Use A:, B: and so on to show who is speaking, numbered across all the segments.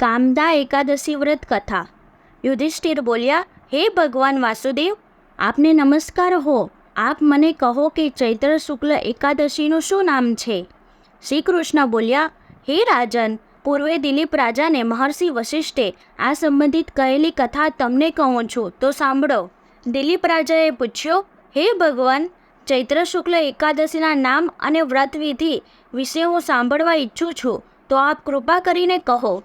A: કામદા એકાદશી વ્રત કથા. યુધિષ્ઠિર બોલ્યા, હે ભગવાન વાસુદેવ, આપને નમસ્કાર હો. આપ મને કહો કે ચૈત્ર શુક્લ એકાદશીનું શું નામ છે? શ્રી કૃષ્ણ બોલ્યા, હે રાજન, પૂર્વે દિલીપ રાજાને મહર્ષિ વશિષ્ઠે આ સંબંધિત કહેલી કથા તમને કહું છું, તો સાંભળો. દિલીપ રાજાએ પૂછ્યો, હે ભગવાન, ચૈત્ર શુક્લ એકાદશીના નામ અને વ્રતવિધિ વિશે હું સાંભળવા ઈચ્છું છું, તો આપ કૃપા કરીને કહો.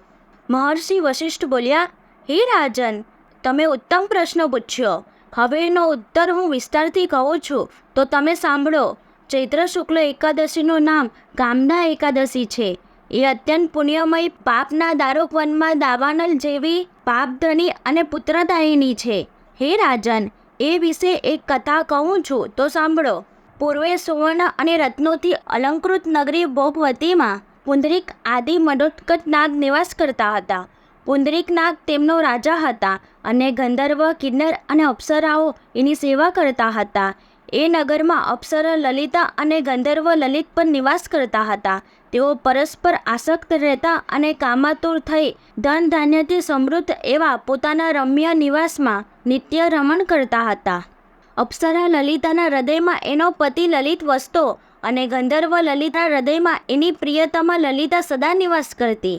A: મહર્ષિ વશિષ્ઠ બોલ્યા, હે રાજન, તમે ઉત્તમ પ્રશ્ન પૂછ્યો. હવે એનો ઉત્તર હું વિસ્તારથી કહું છું. તો તમે સાંભળો. ચૈત્ર શુક્લ એકાદશીનું નામ કામદા એકાદશી છે. એ અત્યંત પુણ્યમય પાપના દારૂક વનમાં દાવાનલ જેવી પાપધની અને પુત્રદાયિની છે. હે રાજન, એ વિશે એક કથા કહું છું તો સાંભળો. પૂર્વે સુવર્ણ અને રત્નોથી અલંકૃત નગરી ભોગવતીમાં પુંડરીક આદિ મનોત્કટ નાગ નિવાસ કરતા હતા. પુંદરીક નાગ તેમનો રાજા હતા અને ગંધર્વ, કિન્નર અને અપ્સરાઓ એની સેવા કરતા હતા. એ નગરમાં અપ્સરા, લલિતા અને ગંધર્વ લલિત પણ નિવાસ કરતા હતા. તેઓ પરસ્પર આસક્ત રહેતા અને કામાતુર થઈ ધન ધાન્યથી સમૃદ્ધ એવા પોતાના રમ્ય નિવાસમાં નિત્ય રમણ કરતા હતા. અપ્સરા, લલિતાના હૃદયમાં એનો પતિ લલિત વસતો અને ગંધર્વ લલિતા હૃદયમાં એની પ્રિયતમા લલિતા સદા નિવાસ કરતી.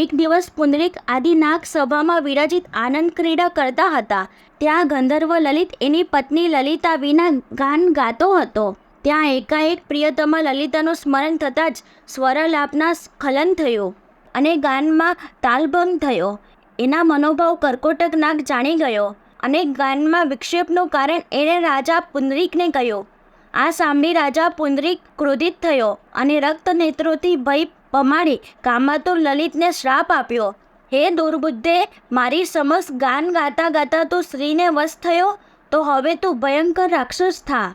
A: એક દિવસ પુનરિક આદિ નાગ સભામાં વિરાજિત આનંદ ક્રીડા કરતા હતા. ત્યાં ગંધર્વ લલિત એની પત્ની લલિતા વિના ગાન ગાતો હતો. ત્યાં એકાએક પ્રિયતમા લલિતાનું સ્મરણ થતાં જ સ્વરલાપના સ્ખલન થયું અને ગાનમાં તાલભંગ થયો. એના મનોભાવ કર્કોટક નાગ જાણી ગયો અને ગાનમાં વિક્ષેપનું કારણ એણે રાજા પુનરિકને કહ્યું આ સાંભળી રાજા પુંડરીક ક્રોધિત થયો અને રક્ત નેત્રોથી ભય પમાડી કામાતુર લલિતને શ્રાપ આપ્યો. હે દુર્બુદ્ધે, મારી સમક્ષ ગાન ગાતા ગાતા તું સ્ત્રીને વશ થયો? તો હવે તું ભયંકર રાક્ષસ થા.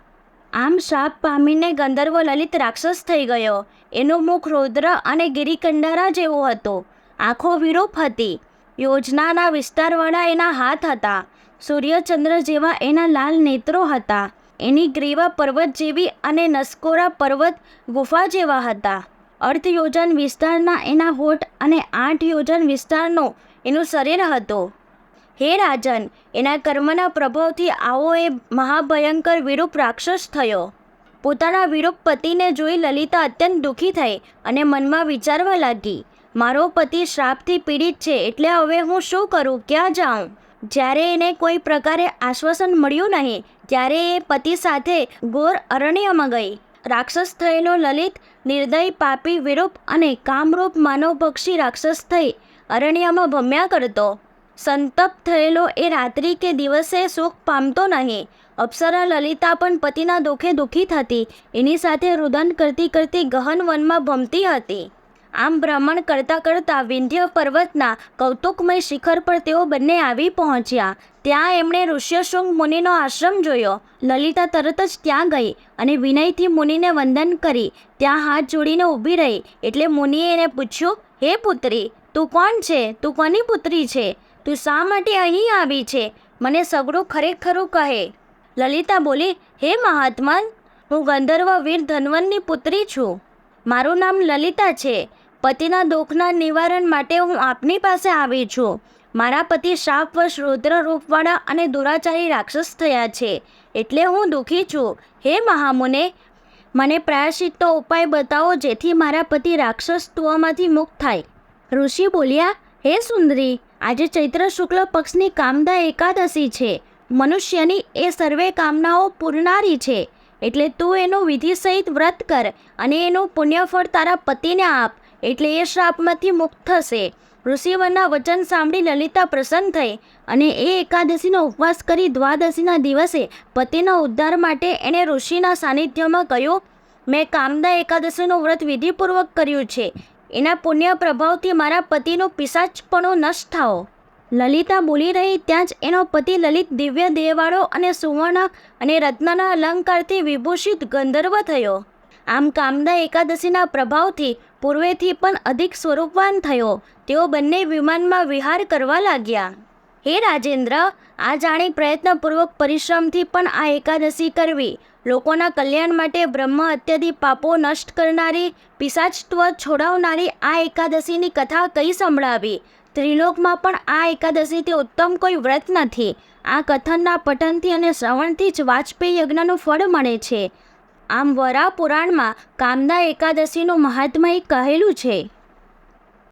A: આમ શ્રાપ પામીને ગંધર્વ લલિત રાક્ષસ થઈ ગયો. એનું મુખ રૌદ્ર અને ગિરિકંડારા જેવો હતો. આંખો વિરૂપ હતી. યોજનાના વિસ્તારવાળા એના હાથ હતા. સૂર્યચંદ્ર જેવા એના લાલ નેત્રો હતા. એની ગ્રીવા પર્વત જેવી અને નસકોરા પર્વત ગુફા જેવા હતા. અર્ધ યોજન વિસ્તારના એના હોઠ અને આઠ યોજન વિસ્તારનો એનું શરીર હતો. હે રાજન, એના કર્મના પ્રભાવથી આવો એ મહાભયંકર વિરૂપ રાક્ષસ થયો. પોતાના વિરૂપ પતિને જોઈ લલિતા અત્યંત દુઃખી થઈ અને મનમાં વિચારવા લાગી, મારો પતિ શ્રાપથી પીડિત છે એટલે હવે હું શું કરું? ક્યાં જાઉં? જ્યારે એને કોઈ પ્રકારે આશ્વાસન મળ્યું નહીં, ત્યારે એ પતિ સાથે ઘોર અરણ્યમાં ગઈ. રાક્ષસ થયેલો લલિત, નિર્દય, પાપી, વિરૂપ અને કામરૂપ માનવ પક્ષી રાક્ષસ થઈ અરણ્યમાં ભમ્યા કરતો. સંતપ થયેલો એ રાત્રિ કે દિવસે સુખ પામતો નહીં. અપ્સરા લલિતા પણ પતિના દુઃખે દુઃખી થતી, એની સાથે રુદન કરતી કરતી ગહન વનમાં ભમતી હતી. આમ ભ્રમણ કરતાં કરતાં વિંધ્ય પર્વતના કૌતુકમય શિખર પર તેઓ બંને આવી પહોંચ્યા. ત્યાં એમણે ઋષ્યશૃંગ મુનિનો આશ્રમ જોયો. લલિતા તરત જ ત્યાં ગઈ અને વિનયથી મુનિને વંદન કરી. ત્યાં હાથ જોડીને ઊભી રહી એટલે મુનિએ એને પૂછ્યું, હે પુત્રી, તું કોણ છે? તું કોની પુત્રી છે? તું શા માટે અહીં આવી છે? મને સગડું ખરેખરું કહે. લલિતા બોલી, હે મહાત્મા, હું ગંધર્વ વીર ધનવનની પુત્રી છું. મારું નામ લલિતા છે. પતિના દુઃખના નિવારણ માટે હું આપની પાસે આવી છું. મારા પતિ શાપવશ રુદ્ર રૂપવાળા અને દુરાચારી રાક્ષસ થયા છે. એટલે હું દુઃખી છું. હે મહામુને, મને પ્રાયશ્ચિતનો ઉપાય બતાવો જેથી મારા પતિ રાક્ષસત્વમાંથી મુક્ત થાય. ઋષિ બોલ્યા, હે સુંદરી, આજે ચૈત્ર શુક્લ પક્ષની કામદા એકાદશી છે. મનુષ્યની એ સર્વે કામનાઓ પૂરનારી છે. એટલે તું એનું વિધિ સહિત વ્રત કર અને એનું પુણ્યફળ તારા પતિને આપ, એટલે એ શ્રાપમાંથી મુક્ત થશે. ઋષિવરના વચન સાંભળી લલિતા પ્રસન્ન થઈ અને એ એકાદશીનો ઉપવાસ કરી દ્વાદશીના દિવસે પતિના ઉદ્ધાર માટે એણે ઋષિના સાનિધ્યમાં કહ્યું, મેં કામદા એકાદશીનું વ્રત વિધિપૂર્વક કર્યું છે. એના પુણ્ય પ્રભાવથી મારા પતિનું પિશાચપણું નષ્ટ થાઓ. લલિતા બોલી રહી, ત્યાં જ એનો પતિ લલિત દિવ્ય દેહવાળો અને સુવર્ણ અને રત્નના અલંકારથી વિભૂષિત ગંધર્વ થયો. આમ કામદા એકાદશીના પ્રભાવથી પૂર્વેથી પણ અધિક સ્વરૂપવાન થયો. તેઓ બંને વિમાનમાં વિહાર કરવા લાગ્યા. હે રાજેન્દ્ર, આ જાણી પ્રયત્નપૂર્વક પરિશ્રમથી પણ આ એકાદશી કરવી. લોકોના કલ્યાણ માટે બ્રહ્મ અત્યધિક પાપો નષ્ટ કરનારી, પિશાચત્વ છોડાવનારી આ એકાદશીની કથા કઈ સંભળાવી? ત્રિલોકમાં પણ આ એકાદશીથી ઉત્તમ કોઈ વ્રત નથી. આ કથનના પઠનથી અને શ્રવણથી જ વાજપેયી યજ્ઞનું ફળ મળે છે. આમ વરા પુરાણમાં કામદા એકાદશીનું મહાત્મય કહેલું છે.